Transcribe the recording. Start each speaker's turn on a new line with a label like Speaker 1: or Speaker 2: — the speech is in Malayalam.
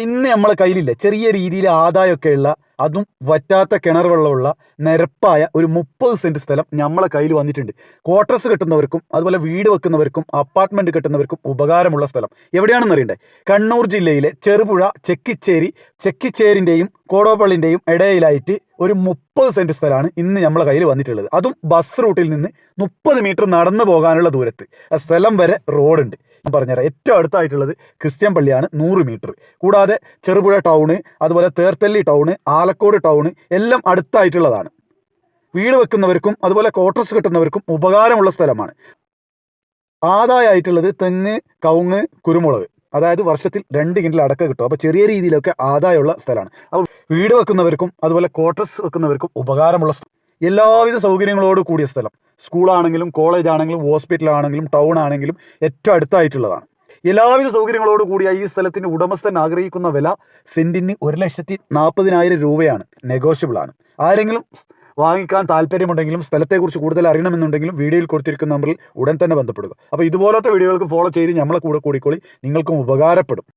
Speaker 1: അപ്പോൾ ഇന്ന് നമ്മളെ കയ്യിലില്ല. ചെറിയ രീതിയിൽ ആദായമൊക്കെയുള്ള അതും വറ്റാത്ത കിണർ വെള്ളമുള്ള നിരപ്പായ ഒരു മുപ്പത് സെന്റ് സ്ഥലം നമ്മളെ കയ്യിൽ വന്നിട്ടുണ്ട്. ക്വാർട്ടേഴ്സ് കെട്ടുന്നവർക്കും അതുപോലെ വീട് വെക്കുന്നവർക്കും അപ്പാർട്ട്മെന്റ് കെട്ടുന്നവർക്കും ഉപകാരമുള്ള സ്ഥലം. എവിടെയാണെന്ന് അറിയണ്ടേ കണ്ണൂർ ജില്ലയിലെ ചെറുപുഴ ചെക്കിച്ചേരി ചെക്കിച്ചേരിന്റെയും കോടോപ്പള്ളിന്റെയും ഇടയിലായിട്ട് ഒരു മുപ്പത് സെന്റ് സ്ഥലമാണ് ഇന്ന് നമ്മളെ കയ്യിൽ വന്നിട്ടുള്ളത്. അതും ബസ് റൂട്ടിൽ നിന്ന് മുപ്പത് മീറ്റർ നടന്നു പോകാനുള്ള ദൂരത്ത്. ആ സ്ഥലം വരെ റോഡുണ്ട്. ഞാൻ പറഞ്ഞുതരാം. ഏറ്റവും അടുത്തായിട്ടുള്ളത് ക്രിസ്ത്യൻ പള്ളിയാണ് നൂറ് മീറ്റർ കൂടാതെ ചെറുപുഴ ടൗണ് അതുപോലെ തേർത്തല്ലി ടൗണ് ആലക്കോട് ടൗണ് എല്ലാം അടുത്തായിട്ടുള്ളതാണ്. വീട് വെക്കുന്നവർക്കും അതുപോലെ ക്വാർട്ടേഴ്സ് കിട്ടുന്നവർക്കും ഉപകാരമുള്ള സ്ഥലമാണ്. ആദായമായിട്ടുള്ളത് തെങ്ങ് കവുങ്ങ് കുരുമുളക്. അതായത് വർഷത്തിൽ രണ്ട് കിൻഡിൽ അടക്ക കിട്ടും. അപ്പോൾ ചെറിയ രീതിയിലൊക്കെ ആദായമുള്ള സ്ഥലമാണ്. അപ്പോൾ വീട് വെക്കുന്നവർക്കും അതുപോലെ ക്വാർട്ടേഴ്സ് വെക്കുന്നവർക്കും ഉപകാരമുള്ള സ്ഥലം എല്ലാവിധ സൗകര്യങ്ങളോട് കൂടിയ സ്ഥലം. സ്കൂളാണെങ്കിലും കോളേജ് ആണെങ്കിലും ഹോസ്പിറ്റലാണെങ്കിലും ടൗൺ ആണെങ്കിലും ഏറ്റവും അടുത്തായിട്ടുള്ളതാണ്. എല്ലാവിധ സൗകര്യങ്ങളോട് കൂടിയ ഈ സ്ഥലത്തിന് ഉടമസ്ഥൻ ആഗ്രഹിക്കുന്ന വില സെന്റിന് ഒരു ലക്ഷത്തി നാൽപ്പതിനായിരം രൂപയാണ്. നെഗോഷ്യബിൾ ആണ് ആരെങ്കിലും വാങ്ങിക്കാൻ താല്പര്യമുണ്ടെങ്കിലും സ്ഥലത്തെക്കുറിച്ച് കൂടുതൽ അറിയണമെന്നുണ്ടെങ്കിലും വീഡിയോയിൽ കൊടുത്തിരിക്കുന്ന നമ്പറിൽ ഉടൻ തന്നെ ബന്ധപ്പെടുക. അപ്പോൾ ഇതുപോലത്തെ വീഡിയോകൾക്ക് ഫോളോ ചെയ്ത് നമ്മളെ കൂടെ കൂടിക്കോളി. നിങ്ങൾക്കും ഉപകാരപ്പെടും.